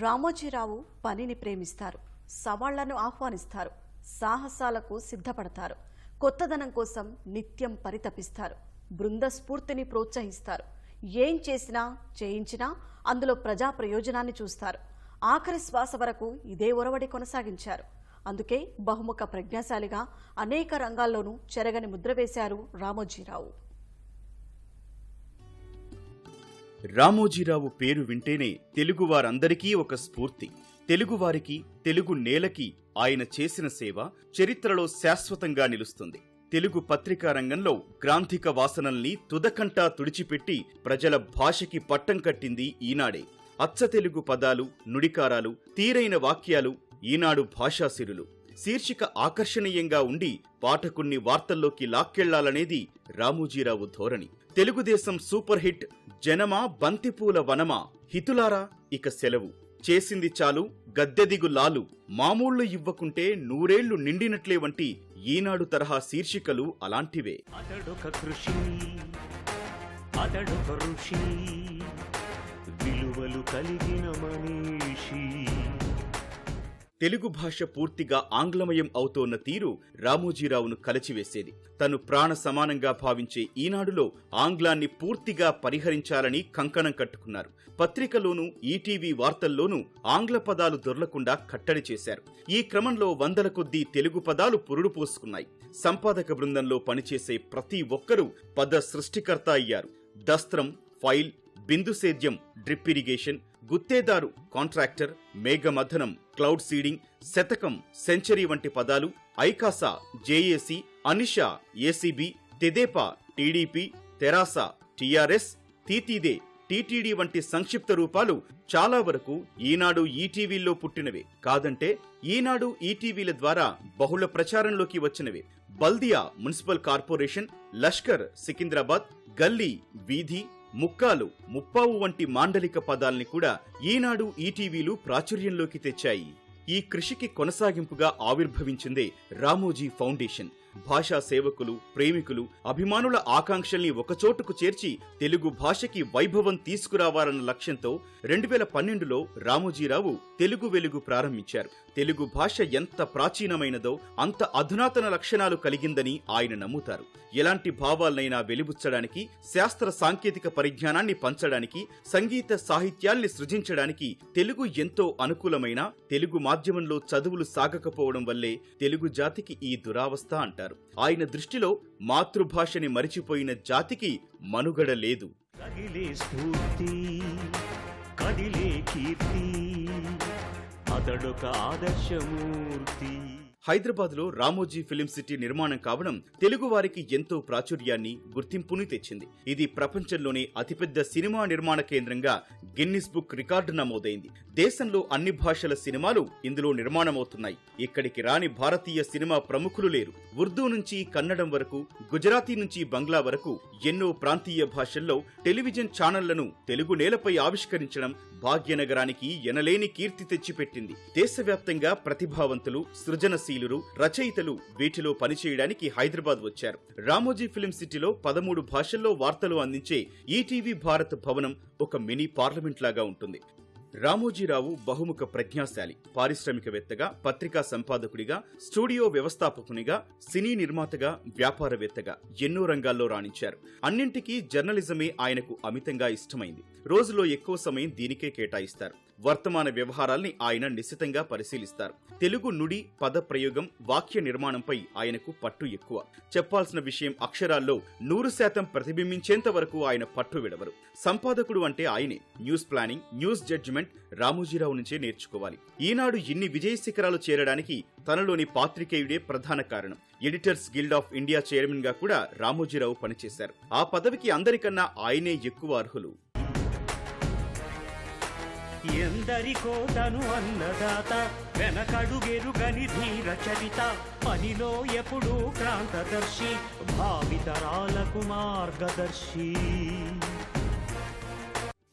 రామోజీరావు పనిని ప్రేమిస్తారు. సవాళ్ళను ఆహ్వానిస్తారు. సాహసాలకు సిద్ధపడతారు. కొత్తదనం కోసం నిత్యం పరితపిస్తారు. బృంద స్ఫూర్తిని ప్రోత్సహిస్తారు. ఏం చేసినా చేయించినా అందులో ప్రజా ప్రయోజనాన్ని చూస్తారు. ఆఖరి శ్వాస వరకు ఇదే ఒరవడి కొనసాగించారు. అందుకే బహుముఖ ప్రజ్ఞాశాలిగా అనేక రంగాల్లోనూ చెరగని ముద్ర వేశారు రామోజీరావు. రామోజీరావు పేరు వింటేనే తెలుగువారందరికీ ఒక స్ఫూర్తి. తెలుగువారికి తెలుగు నేలకి ఆయన చేసిన సేవ చరిత్రలో శాశ్వతంగా నిలుస్తుంది. తెలుగు పత్రికా రంగంలో గ్రాంధిక వాసనల్ని తుదకంటా తుడిచిపెట్టి ప్రజల భాషకి పట్టం కట్టింది ఈనాడే. అచ్చ తెలుగు పదాలు నుడికారాలు తీరైన వాక్యాలు ఈనాడు భాషాసిరులు శీర్షిక ఆకర్షణీయంగా ఉండి పాఠకుణ్ణి వార్తల్లోకి లాక్కెళ్ళాలనేది రామోజీరావు ధోరణి. తెలుగుదేశం సూపర్ హిట్ జనమా బంతిపూల వనమా? హితులారా ఇక సెలవు. చేసింది చాలు గద్దెదిగు లాలు. మామూళ్ళు ఇవ్వకుంటే నూరేళ్ళు నిండినట్లే వంటి ఈనాడు తరహా శీర్షికలు అలాంటివే. అతడొక కృషి అతడొక ఋషి. విలువలు కలిగిన మనీషి. తెలుగు భాష పూర్తిగా ఆంగ్లమయం అవుతోన్న తీరు రామోజీరావును కలచివేసేది. తను ప్రాణ సమానంగా భావించే ఈనాడులో ఆంగ్లాన్ని పూర్తిగా పరిహరించాలని కంకణం కట్టుకున్నారు. పత్రికలోనూ ఈటీవీ వార్తల్లోనూ ఆంగ్ల పదాలు దొర్లకుండా కట్టడి చేశారు. ఈ క్రమంలో వందల కొద్దీ తెలుగు పదాలు పురుడు పోసుకున్నాయి. సంపాదక బృందంలో పనిచేసే ప్రతి ఒక్కరూ పద సృష్టికర్త అయ్యారు. దస్త్రం ఫైల్ బిందు సేద్యం డ్రిప్ ఇరిగేషన్ గుత్తేదారు కాంట్రాక్టర్ మేఘమథనం క్లౌడ్ సీడింగ్ శతకం సెంచరీ వంటి పదాలు ఐకాసా JAC Anisha ACB Tedepa TDP Terasa TRS Titide TTD వంటి సంక్షిప్త రూపాలు చాలా వరకు ఈనాడు ఈటీవీల్లో పుట్టినవే. కాదంటే ఈనాడు ఈటీవీల ద్వారా బహుళ ప్రచారంలోకి వచ్చినవే. బల్దియా మున్సిపల్ కార్పొరేషన్ లష్కర్ సికింద్రాబాద్ గల్లీ వీధి ముక్కాలు ముప్పావు వంటి మాండలిక పదాల్ని కూడా ఈనాడు ఈటీవీలు ప్రాచుర్యంలోకి తెచ్చాయి. ఈ కృషికి కొనసాగింపుగా ఆవిర్భవించిందే రామోజీ ఫౌండేషన్. భాషా సేవకులు ప్రేమికులు అభిమానుల ఆకాంక్షల్ని ఒకచోటుకు చేర్చి తెలుగు భాషకి వైభవం తీసుకురావాలన్న లక్ష్యంతో రెండు వేల పన్నెండులో రామోజీరావు తెలుగు వెలుగు ప్రారంభించారు. తెలుగు భాష ఎంత ప్రాచీనమైనదో అంత అధునాతన లక్షణాలు కలిగిందని ఆయన నమ్ముతారు. ఎలాంటి భావాలనైనా వెలిబుచ్చడానికి శాస్త్ర సాంకేతిక పరిజ్ఞానాన్ని పంచడానికి సంగీత సాహిత్యాల్ని సృజించడానికి తెలుగు ఎంతో అనుకూలమైన తెలుగు మాధ్యమంలో చదువులు సాగకపోవడం వల్లే తెలుగు జాతికి ఈ దురావస్థ అంటారు. ఆయన దృష్టిలో మాతృభాషని మరిచిపోయిన జాతికి మనుగడ లేదు. కదిలే స్ఫూర్తి కదిలే కీర్తి. అతడొక ఆదర్శమూర్తి. హైదరాబాద్లో రామోజీ ఫిలిం సిటీ నిర్మాణం కావడం తెలుగు వారికి ఎంతో ప్రాచుర్యాన్ని గుర్తింపుని తెచ్చింది. ఇది ప్రపంచంలోనే అతిపెద్ద సినిమా నిర్మాణ కేంద్రంగా గిన్నిస్ బుక్ రికార్డు నమోదైంది. దేశంలో అన్ని భాషల సినిమాలు ఇందులో నిర్మాణమవుతున్నాయి. ఇక్కడికి రాని భారతీయ సినిమా ప్రముఖులు లేరు. ఉర్దూ నుంచి కన్నడం వరకు గుజరాతీ నుంచి బంగ్లా వరకు ఎన్నో ప్రాంతీయ భాషల్లో టెలివిజన్ ఛానళ్ళను తెలుగు నేలపై ఆవిష్కరించడం భాగ్యనగరానికి ఎనలేని కీర్తి తెచ్చిపెట్టింది. దేశవ్యాప్తంగా ప్రతిభావంతులు సృజనశీలురు రచయితలు వీటిలో పనిచేయడానికి హైదరాబాద్ వచ్చారు. రామోజీ ఫిలిం సిటీలో పదమూడు భాషల్లో వార్తలు అందించే ఈటీవీ భారత్ భవనం ఒక మినీ పార్లమెంట్ లాగా ఉంటుంది. రామోజీరావు బహుముఖ ప్రజ్ఞాశాలి పారిశ్రామికవేత్తగా పత్రికా సంపాదకుడిగా స్టూడియో వ్యవస్థాపకునిగా సినీ నిర్మాతగా వ్యాపారవేత్తగా ఎన్నో రంగాల్లో రాణించారు. అన్నింటికీ జర్నలిజమే ఆయనకు అమితంగా ఇష్టమైంది. రోజులో ఎక్కువ సమయం దీనికే కేటాయిస్తారు. వర్తమాన వ్యవహారాల్ని ఆయన నిశితంగా పరిశీలిస్తారు. తెలుగు నుడి పద ప్రయోగం వాక్య నిర్మాణంపై ఆయనకు పట్టు ఎక్కువ. చెప్పాల్సిన విషయం అక్షరాల్లో నూరు శాతం ప్రతిబింబించేంత వరకు ఆయన పట్టు విడవరు. సంపాదకుడు అంటే ఆయనే. News planning news judgement Ramoji Rao నుంచే నేర్చుకోవాలి. ఈనాడు ఇన్ని విజయ శిఖరాలు చేరడానికి తనలోని పాత్రికేయుడే ప్రధాన కారణం. ఎడిటర్స్ గిల్డ్ ఆఫ్ ఇండియా చైర్మన్గా కూడా రామోజీరావు పనిచేశారు. ఆ పదవికి అందరికన్నా ఆయనే ఎక్కువ అర్హులు. ఎందరికో తను అన్నదాత. వెనకడుగెరుగని ధీర చరిత. పనిలో ఎప్పుడూ క్రాంతదర్శి. భావితరాలకు మార్గదర్శి.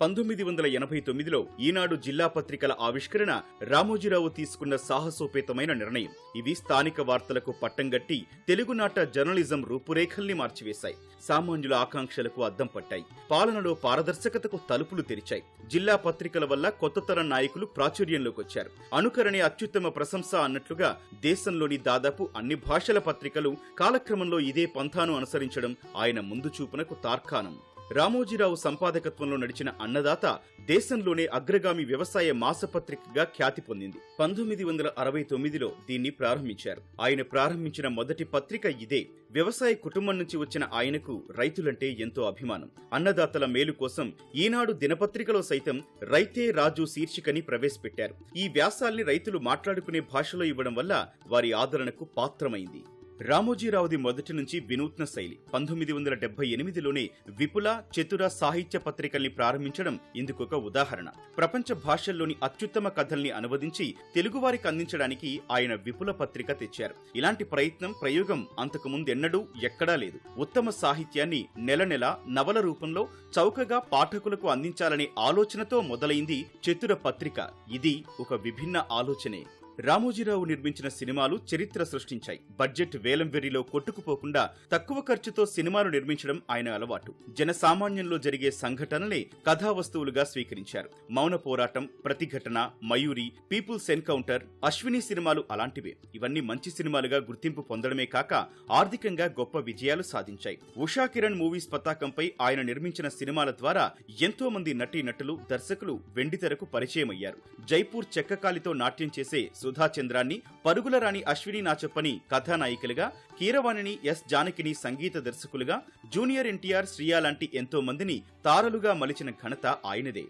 పంతొమ్మిది వందల ఎనభై తొమ్మిదిలో ఈనాడు జిల్లా పత్రికల ఆవిష్కరణ రామోజీరావు తీసుకున్న సాహసోపేతమైన నిర్ణయం. ఇవి స్థానిక వార్తలకు పట్టంగట్టి తెలుగునాట జర్నలిజం రూపురేఖల్ని మార్చివేశాయి. సామాన్యుల ఆకాంక్షలకు అద్దం పట్టాయి. పాలనలో పారదర్శకతకు తలుపులు తెరిచాయి. జిల్లా పత్రికల వల్ల కొత్త తరం నాయకులు ప్రాచుర్యంలోకొచ్చారు. అనుకరణే అత్యుత్తమ ప్రశంస అన్నట్లుగా దేశంలోని దాదాపు అన్ని భాషల పత్రికలు కాలక్రమంలో ఇదే పంథాను అనుసరించడం ఆయన ముందు చూపునకు తార్కాణం. రామోజీరావు సంపాదకత్వంలో నడిచిన అన్నదాత దేశంలోనే అగ్రగామి వ్యవసాయ మాసపత్రికగా ఖ్యాతి పొందింది. పంతొమ్మిది వందల అరవై తొమ్మిదిలో దీన్ని ప్రారంభించారు. ఆయన ప్రారంభించిన మొదటి పత్రిక ఇదే. వ్యవసాయ కుటుంబం నుంచి వచ్చిన ఆయనకు రైతులంటే ఎంతో అభిమానం. అన్నదాతల మేలు కోసం ఈనాడు దినపత్రికలో సైతం రైతే రాజు శీర్షికని ప్రవేశపెట్టారు. ఈ వ్యాసాల్ని రైతులు మాట్లాడుకునే భాషలో ఇవ్వడం వల్ల వారి ఆదరణకు పాత్రమైంది. రామోజీరావుది మొదటి నుంచి వినూత్న శైలి. పంతొమ్మిది వందల డెబ్బై ఎనిమిదిలోనే విపుల చతుర సాహిత్య పత్రికల్ని ప్రారంభించడం ఇందుకొక ఉదాహరణ. ప్రపంచ భాషల్లోని అత్యుత్తమ కథల్ని అనువదించి తెలుగువారికి అందించడానికి ఆయన విపుల పత్రిక తెచ్చారు. ఇలాంటి ప్రయత్నం ప్రయోగం అంతకు ముందెన్నడూ ఎక్కడా లేదు. ఉత్తమ సాహిత్యాన్ని నెల నెల నవల రూపంలో చౌకగా పాఠకులకు అందించాలనే ఆలోచనతో మొదలైంది చతుర పత్రిక. ఇది ఒక విభిన్న ఆలోచనే. రామోజీరావు నిర్మించిన సినిమాలు చరిత్ర సృష్టించాయి. బడ్జెట్ వేలంవెర్రిలో కొట్టుకుపోకుండా తక్కువ ఖర్చుతో సినిమాలు నిర్మించడం ఆయన అలవాటు. జనసామాన్యంలో జరిగే సంఘటనలే కథా వస్తువులుగా స్వీకరించారు. మౌన పోరాటం ప్రతిఘటన మయూరి పీపుల్స్ ఎన్కౌంటర్ అశ్విని సినిమాలు అలాంటివే. ఇవన్నీ మంచి సినిమాలుగా గుర్తింపు పొందడమే కాక ఆర్థికంగా గొప్ప విజయాలు సాధించాయి. ఉషా కిరణ్ మూవీస్ పతాకంపై ఆయన నిర్మించిన సినిమాల ద్వారా ఎంతో మంది నటీనటులు దర్శకులు వెండితెరకు పరిచయమయ్యారు. జైపూర్ చెక్కకాలితో నాట్యం చేసే సుధా చంద్రాన్ని పరుగుల రాణి అశ్విని నాచప్పని కథానాయికలుగా కీరవాణిని ఎస్ జానకిని సంగీత దర్శకులుగా జూనియర్ ఎన్టీఆర్ శ్రియా లాంటి ఎంతో మందిని తారలుగా మలిచిన ఘనత ఆయనదే.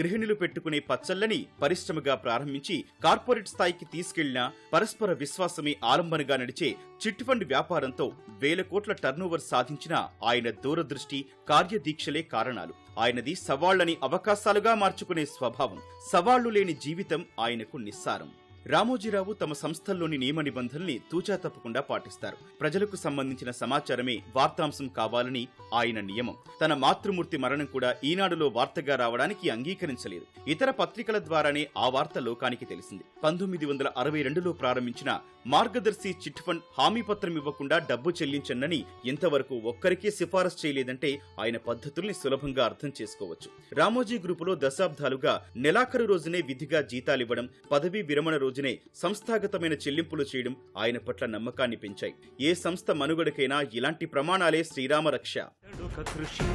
గృహిణులు పెట్టుకునే పచ్చళ్ళని పరిశ్రమగా ప్రారంభించి కార్పొరేట్ స్థాయికి తీసుకెళ్ళిన పరస్పర విశ్వాసమే ఆలంబనగా నడిచే చిట్ ఫండ్ వ్యాపారంతో వేల కోట్ల టర్నోవర్ సాధించిన ఆయన దూరదృష్టి కార్యదీక్షలే కారణాలు. ఆయనది సవాళ్ళని అవకాశాలుగా మార్చుకునే స్వభావం సవాళ్ళు లేని జీవితం ఆయనకు నిస్సారం. రామోజీరావు తమ సంస్థల్లోని నియమ నిబంధనల్ని తూచా తప్పకుండా పాటిస్తారు. ప్రజలకు సంబంధించిన సమాచారమే వార్తాంశం కావాలని ఆయన నియమం. తన మాతృమూర్తి మరణం కూడా ఈనాడులో వార్తగా రావడానికి అంగీకరించలేదు. ఇతర పత్రికల ద్వారానే ఆ వార్త లోకానికి తెలిసింది. పంతొమ్మిది వందల అరవై రెండులో ప్రారంభించిన మార్గదర్శి చిట్ ఫండ్ హామీ పత్రం ఇవ్వకుండా డబ్బు చెల్లించండని ఇంతవరకు ఒక్కరికే సిఫారసు చేయలేదంటే ఆయన పద్ధతుల్ని సులభంగా అర్థం చేసుకోవచ్చు. రామోజీ గ్రూపులో దశాబ్దాలుగా నెలాఖరు రోజునే విధిగా జీతాలివ్వడం పదవీ విరమణ రోజునే సంస్థాగతమైన చెల్లింపులు చేయడం ఆయన పట్ల నమ్మకాన్ని పెంచాయి. ఏ సంస్థ మనుగడకైనా ఇలాంటి ప్రమాణాలే శ్రీరామ రక్ష. కృషి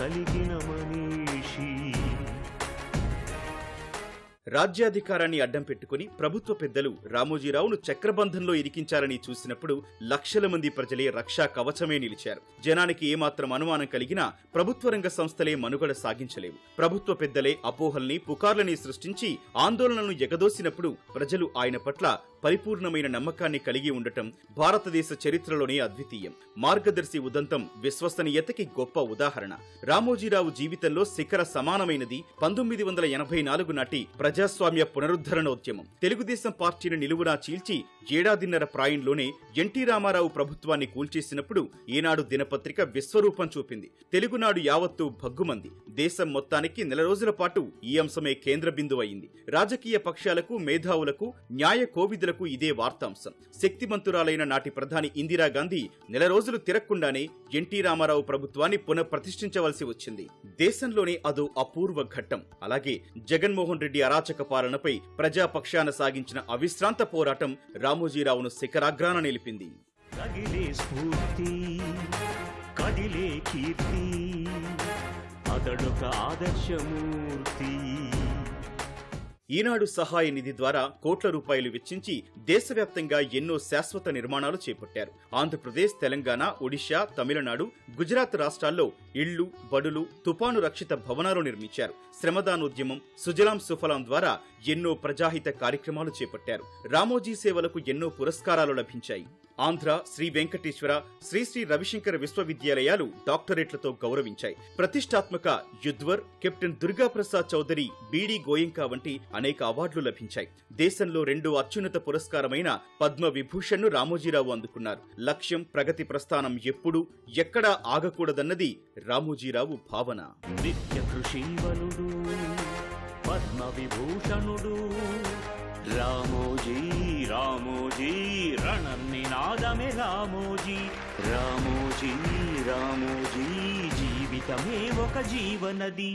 కలిగిన మనీ. రాజ్యాధికారాన్ని అడ్డం పెట్టుకుని ప్రభుత్వ పెద్దలు రామోజీరావును చక్రబంధంలో ఇరికించారని చూసినప్పుడు లక్షల మంది ప్రజలే రక్షా కవచమే నిలిచారు. జనానికి ఏమాత్రం అనుమానం కలిగినా ప్రభుత్వ రంగ సంస్థలే మనుగడ సాగించలేవు. ప్రభుత్వ పెద్దలే అపోహల్ని పుకార్లని సృష్టించి ఆందోళనలను ఎగదోసినప్పుడు ప్రజలు ఆయన పట్ల పరిపూర్ణమైన నమ్మకాన్ని కలిగి ఉండటం భారతదేశ చరిత్రలోనే అద్వితీయం. మార్గదర్శి ఉదంతం విశ్వసనీయతకి గొప్ప ఉదాహరణ. రామోజీరావు జీవితంలో శిఖర సమానమైనది పంతొమ్మిది వందల ఎనభై నాలుగు నాటి ప్రజాస్వామ్య పునరుద్ధరణోద్యమం. తెలుగుదేశం పార్టీని నిలువునా చీల్చి ఏడాదిన్నర ప్రాయంలోనే ఎన్టీ రామారావు ప్రభుత్వాన్ని కూల్చేసినప్పుడు ఈనాడు దినపత్రిక విశ్వరూపం చూపింది. తెలుగునాడు యావత్తు భగ్గుమంది. దేశం మొత్తానికి నెల రోజుల పాటు ఈ అంశమే కేంద్ర బిందువు అయింది రాజకీయ పక్షాలకు మేధావులకు న్యాయ కోవిదులకు ఇదే వార్తాంశం. శక్తిమంతురాలైన నాటి ప్రధాని ఇందిరాగాంధీ నెల రోజులు తిరక్కుండానే ఎన్టీ రామారావు ప్రభుత్వాన్ని పునఃప్రతిష్ఠించవలసి వచ్చింది. దేశంలోనే అదో అపూర్వ ఘట్టం. అలాగే జగన్మోహన్ రెడ్డి అరాచక పాలనపై ప్రజాపక్షాన సాగించిన అవిశ్రాంత పోరాటం రామోజీరావును శిఖరాగ్రాన నిలిపింది. తగిలే స్ఫూర్తి కదిలే కీర్తి అతడొక ఆదర్శమూర్తి. ఈనాడు సహాయ నిధి ద్వారా కోట్ల రూపాయలు వెచ్చించి దేశవ్యాప్తంగా ఎన్నో శాశ్వత నిర్మాణాలు చేపట్టారు. ఆంధ్రప్రదేశ్ తెలంగాణ ఒడిశా తమిళనాడు గుజరాత్ రాష్ట్రాల్లో ఇళ్ళు బడులు తుపాను రక్షిత భవనాలు నిర్మించారు. శ్రమదానోద్యమం సుజలాం సుఫలాం ద్వారా ఎన్నో ప్రజాహిత కార్యక్రమాలు చేపట్టారు. రామోజీ సేవలకు ఎన్నో పురస్కారాలు లభించాయి. ఆంధ్ర శ్రీ వెంకటేశ్వర శ్రీ శ్రీ రవిశంకర విశ్వవిద్యాలయాలు డాక్టరేట్లతో గౌరవించాయి. ప్రతిష్టాత్మక Yudhvir captain Durgaprasad Chowdary B D Goenka వంటి అనేక అవార్డులు లభించాయి. దేశంలో రెండు అత్యున్నత పురస్కారమైన పద్మ విభూషణ్ను రామోజీరావు అందుకున్నారు. లక్ష్యం ప్రగతి ప్రస్థానం ఎప్పుడు ఎక్కడా ఆగకూడదన్నది రామోజీరావు భావన. నిత్య కృషీవలుడు పద్మ విభూషణుడు రామోజీ రామోజీ రణనినాదమే రామోజీ రామోజీ రామోజీ జీవితమే ఒక జీవనది